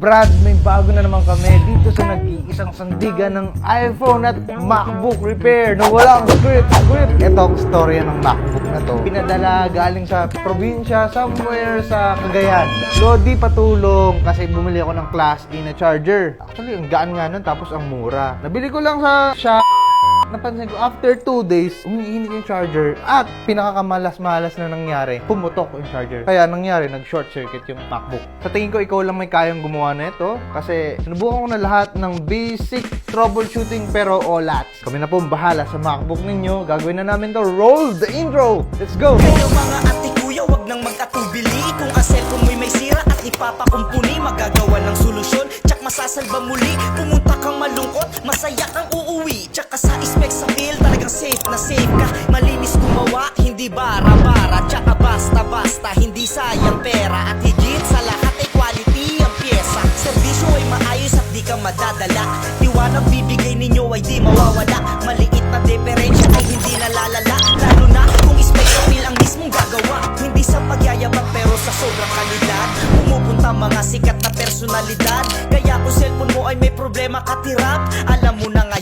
Brad, may bago na naman kami dito sa nag-iisang sandigan ng iPhone at MacBook repair na walang script script. Ito ang storya ng MacBook na to. Pinadala galing sa probinsya, somewhere sa Cagayan. Lodi patulong kasi bumili ako ng Class A na charger. Actually, ang gaan nga nun tapos ang mura. Nabili ko lang sa shop napansin ko, after 2 days, umiinit yung charger at pinakakamalas-malas na nangyari, pumutok yung charger. Kaya nangyari, nag-short circuit yung MacBook. Sa tingin ko, ikaw lang may kayang gumawa na ito kasi sinubukan ko na lahat ng basic troubleshooting pero olat. Kami na po ang bahala sa MacBook ninyo. Gagawin na namin to. Roll the intro! Let's go! Kayo mga ate kuya, wag nang mag-atubili Kung ang cellphone mo'y may sira at ipapakumpuni Magagawa ng solusyon, tsak masasalba muli Pumunta kang malungkot, masaya kang uuwi Tsaka sa specs sa bill, talagang safe na safe ka. Malinis gumawa, hindi bara-bara. Tsaka basta-basta, hindi sayang pera. At higit sa lahat ay quality ang pyesa. Servisyo ay maayos at di ka madadala. Liwanag bibigay ninyo ay di mawawala. Maliit na diferensya ay hindi nalalala. Lalo na kung specs sa bill ang mismong gagawa. Hindi sa pagyayabang pero sa sobrang kalidad. Pumupunta mga sikat na personalidad. Kaya kung cellphone mo ay may problema katirap. Alam mo na ngayon,